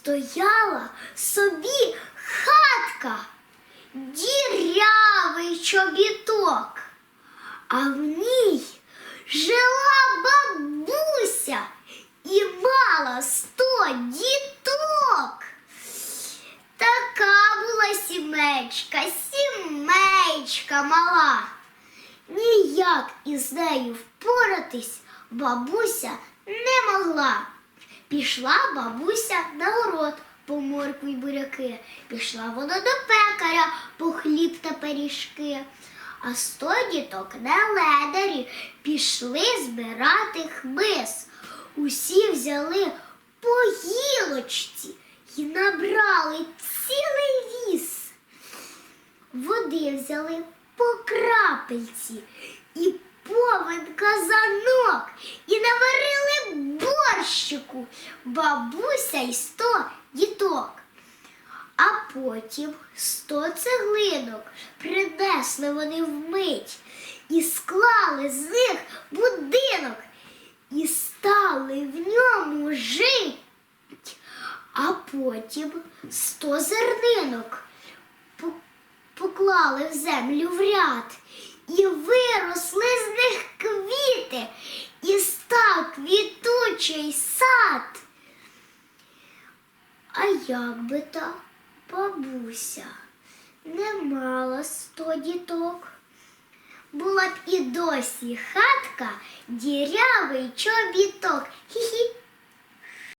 стояла собі хатка, дірявий чобіток, а в ній жила бабуся і мала сто діток. Така була сімечка, сімечка мала. Ніяк із нею впоратись бабуся не могла. Пішла бабуся на город по моркву й буряки. Пішла вона до пекаря по хліб та пиріжки. А сто діток на ледарі пішли збирати хмиз. Усі взяли по гілочці і набрали цілий віз. Води взяли по крапельці і повен казанок, і наварили борщику бабуся й сто діток. А потім сто цеглинок принесли вони вмить і склали з них будинок, і стали в ньому жить. А потім сто зернинок поклали в землю в ряд, і виросли з них квіти, квітучий сад. А як би та бабуся не мала сто діток, була б і досі хатка дірявий чобіток. Хі-хі.